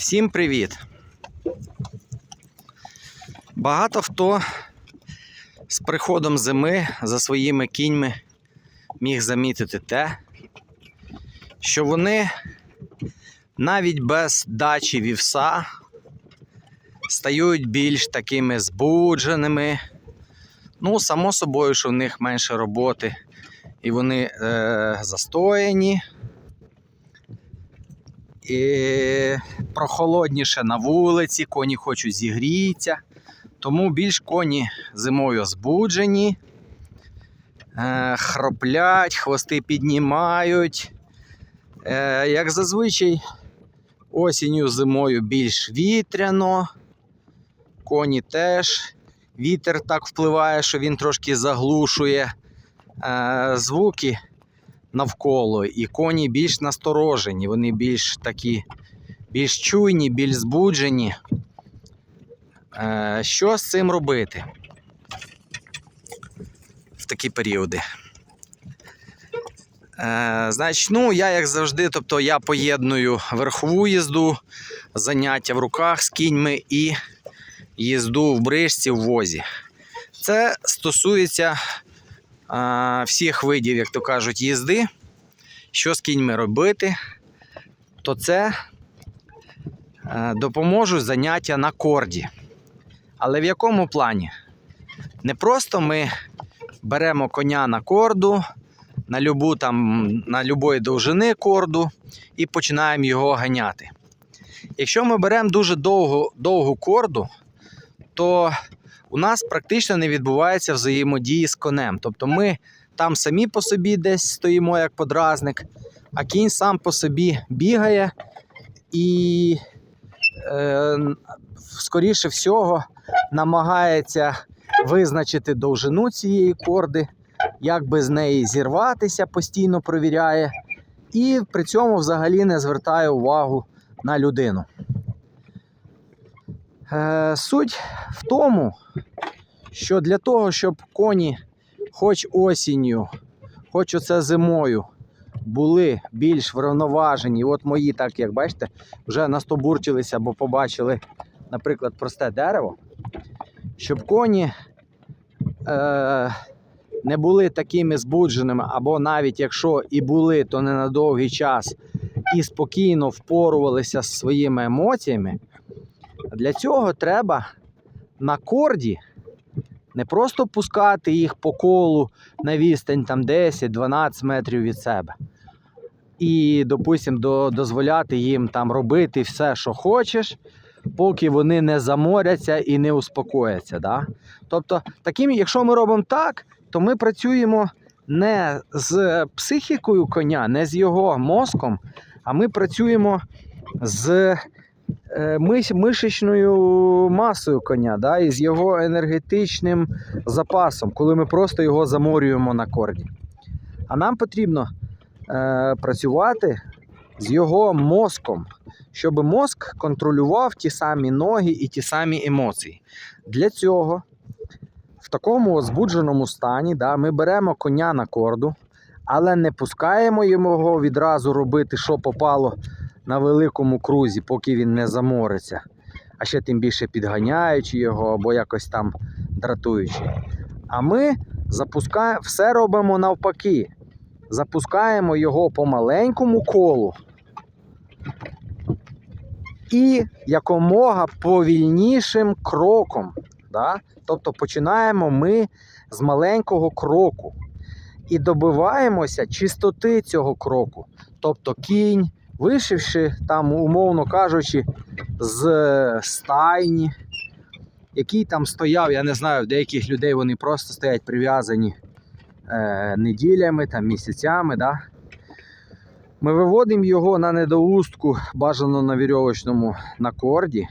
Всім привіт! Багато хто з приходом зими за своїми кіньми міг замітити те, що вони навіть без дачі вівса стають більш такими збудженими. Ну, само собою, що в них менше роботи, і вони е, застояні. І прохолодніше на вулиці, коні хочуть зігрітися. Тому більш коні зимою збуджені, е, хроплять, хвости піднімають. Е, як зазвичай, осінню зимою більш вітряно, коні теж. Вітер так впливає, що він трошки заглушує е, звуки навколо, і коні більш насторожені, вони більш такі, більш чуйні, більш збуджені. Е, Що з цим робити в такі періоди? Е, Значить, ну, я, як завжди, тобто я поєдную верхову їзду, заняття в руках з кіньми і їзду в брижці в возі. Це стосується всіх видів, як то кажуть, їзди. Що з кіньми робити, то це е, допоможуть заняття на корді. Але в якому плані? Не просто ми беремо коня на корду, на любу там, на любої довжини корду і починаємо його ганяти. Якщо ми беремо дуже довгу, довгу корду, то у нас практично не відбувається взаємодії з конем. Тобто ми там самі по собі десь стоїмо як подразник, а кінь сам по собі бігає і, е, скоріше всього, намагається визначити довжину цієї корди, як би з неї зірватися, постійно провіряє, і при цьому взагалі не звертає увагу на людину. Е, Суть в тому, що для того, щоб коні хоч осінню, хоч оце зимою були більш врівноважені, от мої, так як бачите, вже настобурчилися, бо побачили, наприклад, просте дерево, щоб коні е, не були такими збудженими, або навіть якщо і були, то не на довгий час, і спокійно впорувалися з своїми емоціями. Для цього треба на корді не просто пускати їх по колу на відстань там 10-12 метрів від себе. І, допустимо, до, дозволяти їм там робити все, що хочеш, поки вони не заморяться і не успокояться. Да? Тобто, таким, якщо ми робимо так, то ми працюємо не з психікою коня, не з його мозком, а ми працюємо з мишечною масою коня, да, і з його енергетичним запасом, коли ми просто його заморюємо на корді. А нам потрібно е, працювати з його мозком, щоб мозк контролював ті самі ноги і ті самі емоції. Для цього в такому збудженому стані да, ми беремо коня на корду, але не пускаємо його відразу робити, що попало на великому крузі, поки він не замориться, а ще тим більше підганяючи його або якось там дратуючи. А ми запускаємо, все робимо навпаки. Запускаємо його по маленькому колу і якомога повільнішим кроком. Да? Тобто починаємо ми з маленького кроку і добиваємося чистоти цього кроку. Тобто кінь, вишивши там, умовно кажучи, з стайні, який там стояв, я не знаю, в деяких людей вони просто стоять прив'язані е, неділями, там, місяцями. Да? Ми виводимо його на недоустку, бажано на вірьовочному на корді,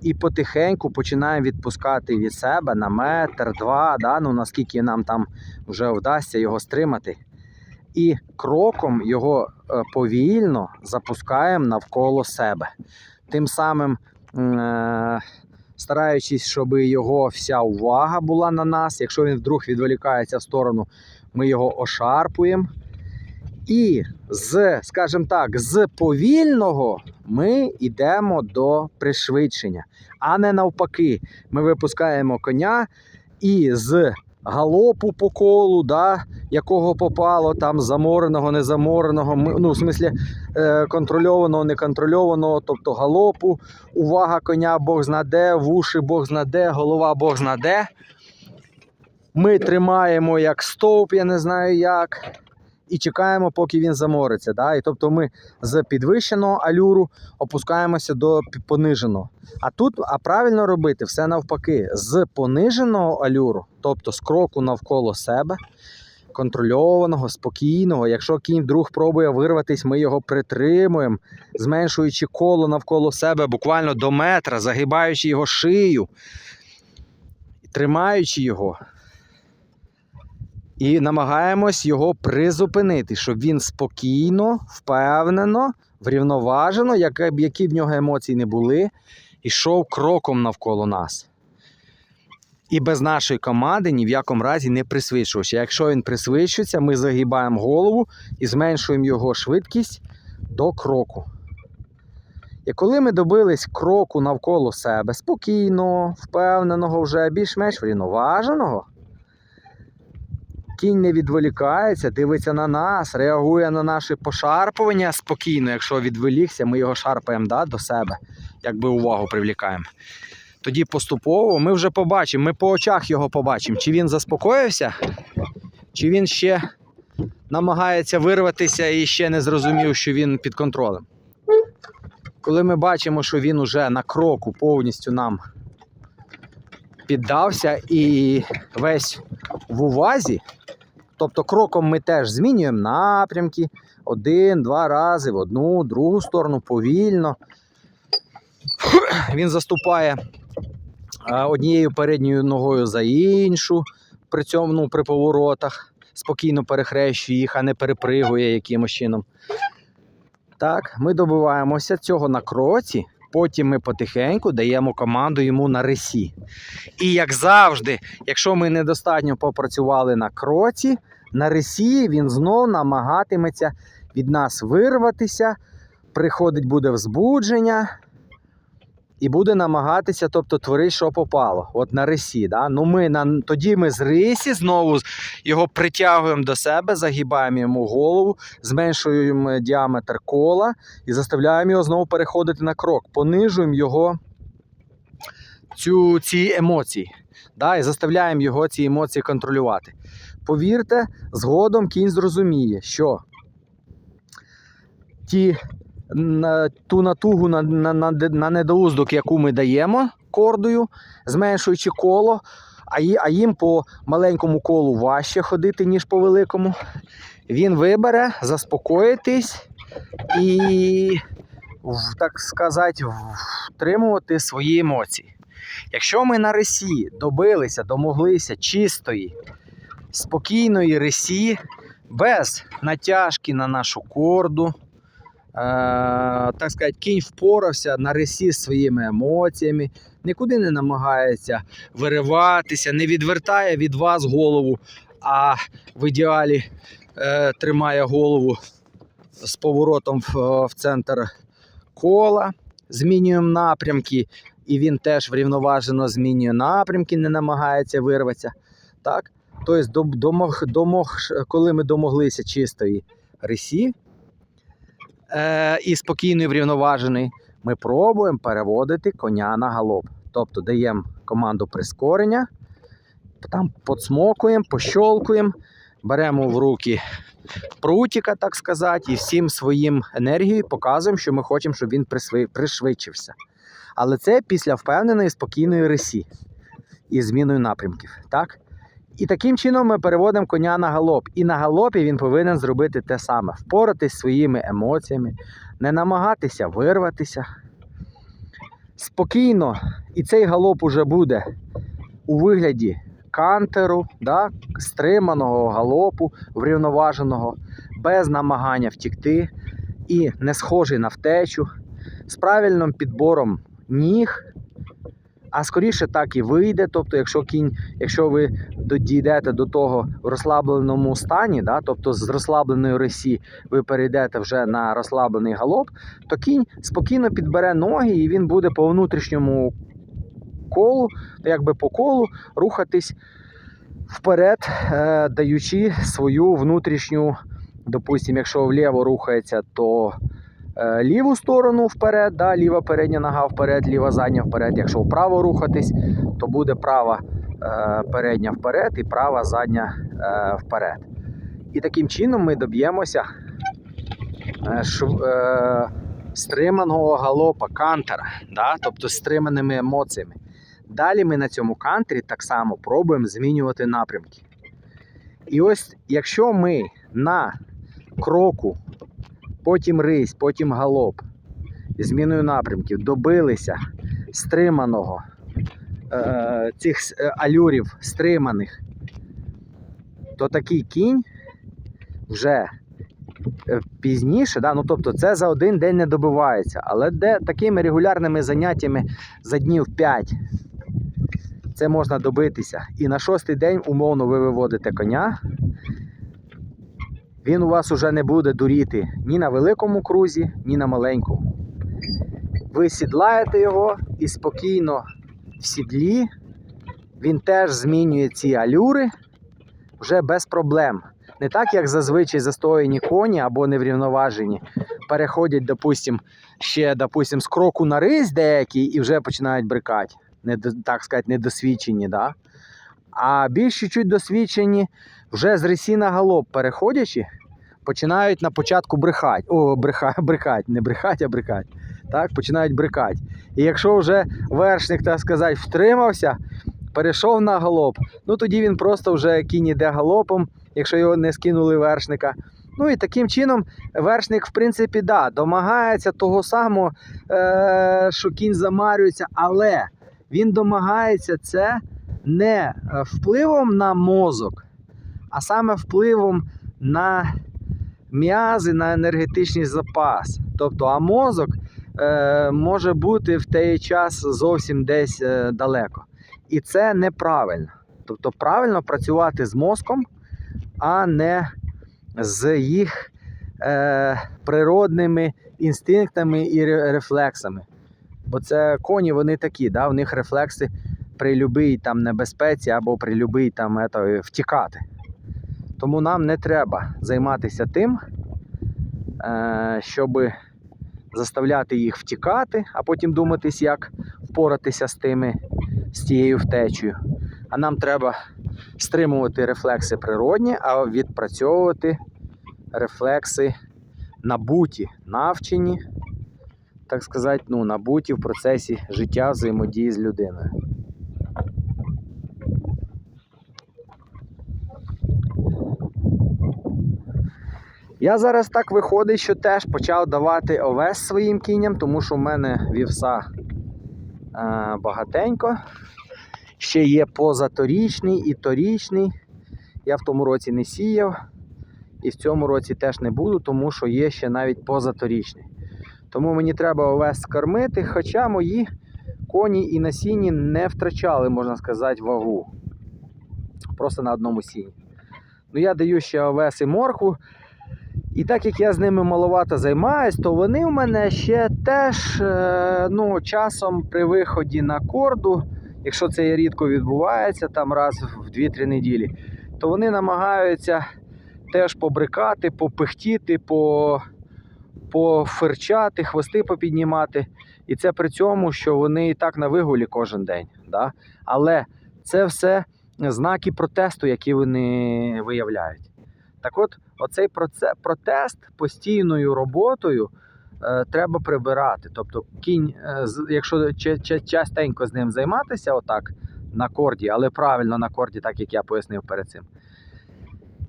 і потихеньку починаємо відпускати від себе на метр, два, да? ну, наскільки нам там вже вдасться його стримати. І кроком його е, повільно запускаємо навколо себе. Тим самим е, стараючись, щоб його вся увага була на нас. Якщо він вдруг відволікається в сторону, ми його ошарпуємо. І з, скажімо так, з повільного ми йдемо до пришвидшення, а не навпаки. Ми випускаємо коня і з галопу по колу, да, якого попало, там замореного, незамореного, ну, в смислі е, контрольованого, неконтрольованого, тобто галопу, увага коня Бог знаде, вуші Бог знаде, голова Бог знаде. Ми тримаємо як стовп, я не знаю як, і чекаємо, поки він замориться. Да? І тобто ми з підвищеного алюру опускаємося до пониженого. А тут, а правильно робити все навпаки, з пониженого алюру, тобто з кроку навколо себе, контрольованого, спокійного. Якщо кінь вдруг пробує вирватися, ми його притримуємо, зменшуючи коло навколо себе буквально до метра, загибаючи його шию, тримаючи його. І намагаємось його призупинити, щоб він спокійно, впевнено, врівноважено, які в нього емоції не були, йшов кроком навколо нас. І без нашої команди ні в якому разі не присвідчувався. Якщо він присвідчується, ми загибаємо голову і зменшуємо його швидкість до кроку. І коли ми добились кроку навколо себе, спокійно, впевненого, вже більш-менш врівноваженого, кінь не відволікається, дивиться на нас, реагує на наші пошарпування спокійно. Якщо відволікся, ми його шарпаємо да, до себе, якби увагу привлікаємо. Тоді поступово ми вже побачимо, ми по очах його побачимо, чи він заспокоївся, чи він ще намагається вирватися і ще не зрозумів, що він під контролем. Коли ми бачимо, що він уже на кроку повністю нам піддався і весь в увазі, тобто кроком ми теж змінюємо напрямки один-два рази в одну, другу сторону повільно. Він заступає однією передньою ногою за іншу, при цьому ну, при поворотах, спокійно перехрещує їх, а не перепригує якимось чином. Так, ми добиваємося цього на кроці, потім ми потихеньку даємо команду йому на ресі. І як завжди, якщо ми недостатньо попрацювали на кроці, на ресі він знов намагатиметься від нас вирватися, приходить буде взбудження і буде намагатися, тобто творити, що попало. От на рисі. Да? Ну ми на, тоді ми з рисі знову його притягуємо до себе, загибаємо йому голову, зменшуємо діаметр кола і заставляємо його знову переходити на крок, понижуємо його цю, ці емоції. Да, і заставляємо його ці емоції контролювати. Повірте, згодом кінь зрозуміє, що ті, на, ту натугу на, на, на, на недоуздок, яку ми даємо кордою, зменшуючи коло, а, їм по маленькому колу важче ходити, ніж по великому. Він вибере заспокоїтись і, так сказати, втримувати свої емоції. Якщо ми на рисі добилися, домоглися чистої, спокійної рисі, без натяжки на нашу корду, так сказати, кінь впорався на рисі з своїми емоціями, нікуди не намагається вириватися, не відвертає від вас голову, а в ідеалі е, тримає голову з поворотом в, в центр кола, змінюємо напрямки, і він теж врівноважено змінює напрямки, не намагається вирватися. Так? Тобто, домог, домог, коли ми домоглися чистої рисі е, і спокійної врівноважений, ми пробуємо переводити коня на галоп. Тобто даємо команду прискорення, там подсмокуємо, пощолкуємо, беремо в руки прутіка, так сказати, і всім своїм енергією показуємо, що ми хочемо, щоб він пришвидшився. Але це після впевненої спокійної рисі і зміною напрямків. Так? І таким чином ми переводимо коня на галоп. І на галопі він повинен зробити те саме: впоратись своїми емоціями, не намагатися вирватися. Спокійно, і цей галоп уже буде у вигляді кантеру, да, стриманого галопу, врівноваженого, без намагання втікти і не схожий на втечу, з правильним підбором ніг, А скоріше так і вийде. Тобто, якщо кінь, якщо ви дійдете до того в розслабленому стані, да, тобто з розслабленої рисі ви перейдете вже на розслаблений галоп, то кінь спокійно підбере ноги і він буде по внутрішньому колу, якби по колу, рухатись вперед, е, даючи свою внутрішню, допустимо, якщо вліво рухається, то ліву сторону вперед, да, ліва передня нога вперед, ліва задня вперед. Якщо вправо рухатись, то буде права е, передня вперед і права задня е, вперед. І таким чином ми доб'ємося е, е, стриманого галопа, кантера, да, тобто стриманими емоціями. Далі ми на цьому кантері так само пробуємо змінювати напрямки. І ось якщо ми на кроку, потім рись, потім галоп, зміною напрямків добилися стриманого е, цих е, алюрів стриманих, то такий кінь вже е, пізніше, да, ну тобто це за один день не добивається, але де такими регулярними заняттями за днів 5 це можна добитися. І на шостий день умовно ви виводите коня. Він у вас уже не буде дуріти ні на великому крузі, ні на маленькому. Ви сідлаєте його і спокійно в сідлі він теж змінює ці алюри вже без проблем. Не так, як зазвичай застояні коні або неврівноважені, переходять, допустим, ще допустим, з кроку на рись деякі і вже починають брикати. Не, так сказати, недосвідчені. Да? А більш чуть досвідчені вже з рисі на галоп переходячи, починають на початку брехати. О, бреха, брехать, не брехать, а брехать. Так, починають брехати. І якщо вже вершник, так сказати, втримався, перейшов на галоп, ну тоді він просто вже кінь іде галопом, якщо його не скинули вершника. Ну і таким чином вершник, в принципі, да, домагається того самого, е- що кінь замарюється, але він домагається це не е, впливом на мозок, а саме впливом на м'язи, на енергетичний запас. Тобто, а мозок е, може бути в той час зовсім десь е, далеко. І це неправильно. Тобто правильно працювати з мозком, а не з їх е, природними інстинктами і рефлексами. Бо це коні, вони такі, да, в них рефлекси при любій там небезпеці або при любій там ето, втікати. Тому нам не треба займатися тим, е, щоб заставляти їх втікати, а потім думатись, як впоратися з тими, з тією втечею. А нам треба стримувати рефлекси природні, а відпрацьовувати рефлекси набуті, навчені, так сказати, ну, набуті в процесі життя взаємодії з людиною. Я зараз так виходить, що теж почав давати овес своїм кіням, тому що в мене вівса е, багатенько. Ще є позаторічний і торічний. Я в тому році не сіяв. І в цьому році теж не буду, тому що є ще навіть позаторічний. Тому мені треба овес скормити, хоча мої коні і на сіні не втрачали, можна сказати, вагу. Просто на одному сіні. Ну, я даю ще овес і моркву. І так як я з ними маловато займаюсь, то вони в мене ще теж е, ну, часом при виході на корду, якщо це рідко відбувається, там раз в 2-3 неділі, то вони намагаються теж побрикати, попихтіти, по, пофирчати, хвости попіднімати. І це при цьому, що вони і так на вигулі кожен день. Да? Але це все знаки протесту, які вони виявляють. Так от, оцей протест постійною роботою е, треба прибирати. Тобто, кінь, е, якщо ча- ча- частенько з ним займатися, отак на корді, але правильно на корді, так як я пояснив перед цим,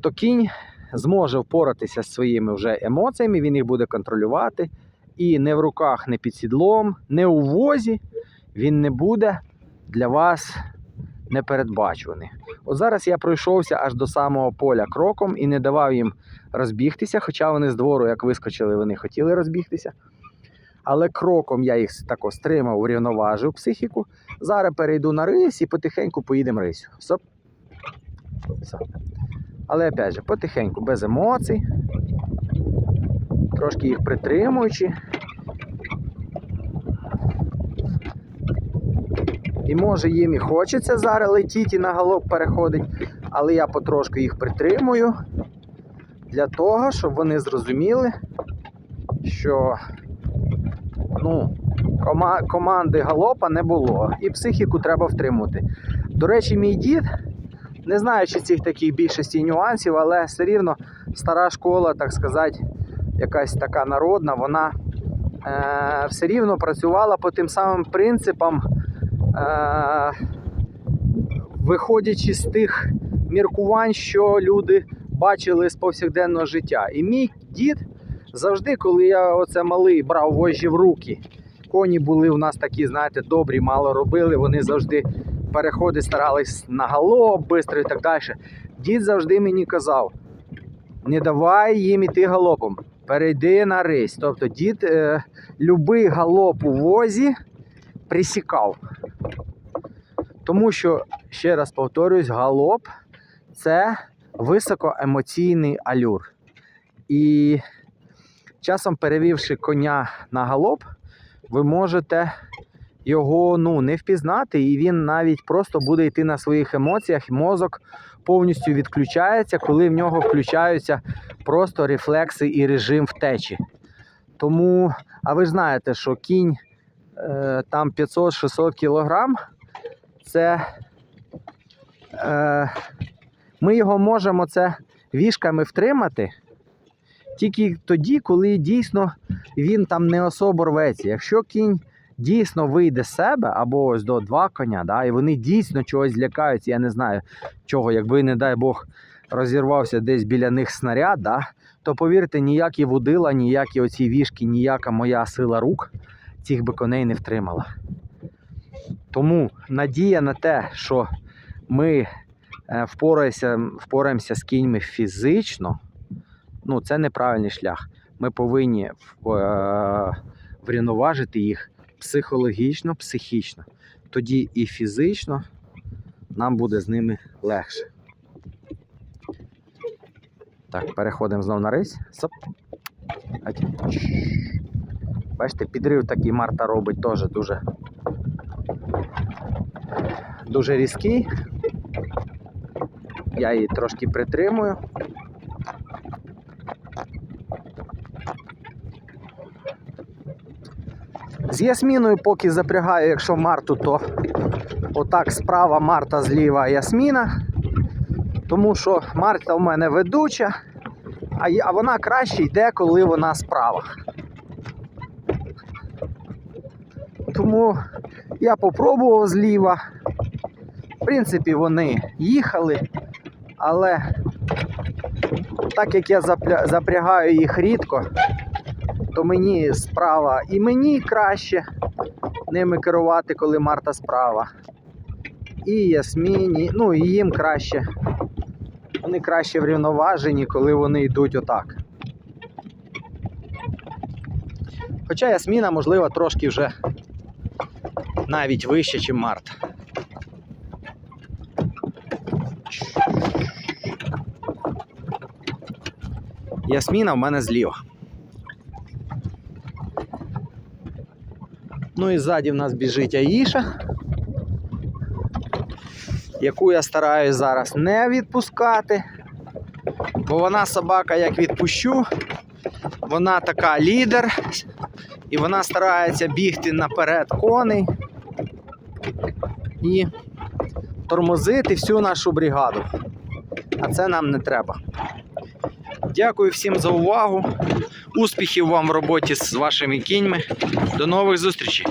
то кінь зможе впоратися з своїми вже емоціями, він їх буде контролювати. І не в руках, не під сідлом, не у возі він не буде для вас непередбачуваний. От зараз я пройшовся аж до самого поля кроком і не давав їм розбігтися, хоча вони з двору, як вискочили, вони хотіли розбігтися. Але кроком я їх тако стримав, урівноважив психіку. Зараз перейду на рись і потихеньку поїдемо рисю. Соп. Все. Але опять же, потихеньку, без емоцій, трошки їх притримуючи. І може їм і хочеться зараз летіти і на галоп переходить, але я потрошку їх притримую для того, щоб вони зрозуміли, що ну, кома- команди галопа не було. І психіку треба втримувати. До речі, мій дід, не знаю, чи цих таких більшості нюансів, але все рівно стара школа, так сказати, якась така народна, вона е, все рівно працювала по тим самим принципам, виходячи з тих міркувань, що люди бачили з повсякденного життя. І мій дід завжди, коли я оце малий брав вожжі в руки, коні були у нас такі, знаєте, добрі, мало робили, вони завжди переходи старались на галоп, швидко і так далі. Дід завжди мені казав: не давай їм іти галопом, перейди на рись. Тобто дід е, любий галоп у возі присікав. Тому що, ще раз повторюсь, галоп це високоемоційний алюр. І часом перевівши коня на галоп, ви можете його ну, не впізнати, і він навіть просто буде йти на своїх емоціях, і мозок повністю відключається, коли в нього включаються просто рефлекси і режим втечі. Тому, а ви ж знаєте, що кінь там 500-600 кілограм, це е, ми його можемо це вішками втримати тільки тоді, коли дійсно він там не особо рветься. Якщо кінь дійсно вийде з себе, або ось до два коня, да, і вони дійсно чогось злякаються, я не знаю чого, якби, не дай Бог, розірвався десь біля них снаряд, да, то повірте, ніякі вудила, ніякі оці вішки, ніяка моя сила рук цих би коней не втримала. Тому надія на те, що ми е, впораємося, впораємося з кіньми фізично, ну, це неправильний шлях. Ми повинні е, врівноважити їх психологічно, психічно. Тоді і фізично нам буде з ними легше. Так, переходимо знову на рись. Соп. Бачите, підрив такий Марта робить теж дуже, дуже різкий. Я її трошки притримую. З Ясміною поки запрягаю, якщо Марту, то отак справа Марта, зліва Ясміна. Тому що Марта в мене ведуча, а вона краще йде, коли вона справа. Тому я попробував зліва. В принципі, вони їхали, але так як я запрягаю їх рідко, то мені справа і мені краще ними керувати, коли Марта справа. І Ясміні, ну і їм краще. Вони краще врівноважені, коли вони йдуть отак. Хоча Ясміна, можливо, трошки вже навіть вище, ніж Марта. Ясміна в мене зліва. Ну і ззаді в нас біжить Аїша, яку я стараюсь зараз не відпускати. Бо вона собака, як відпущу, вона така лідер, і вона старається бігти наперед коней і тормозити всю нашу бригаду. А це нам не треба. Дякую всім за увагу. Успіхів вам в роботі з вашими кіньми. До нових зустрічей!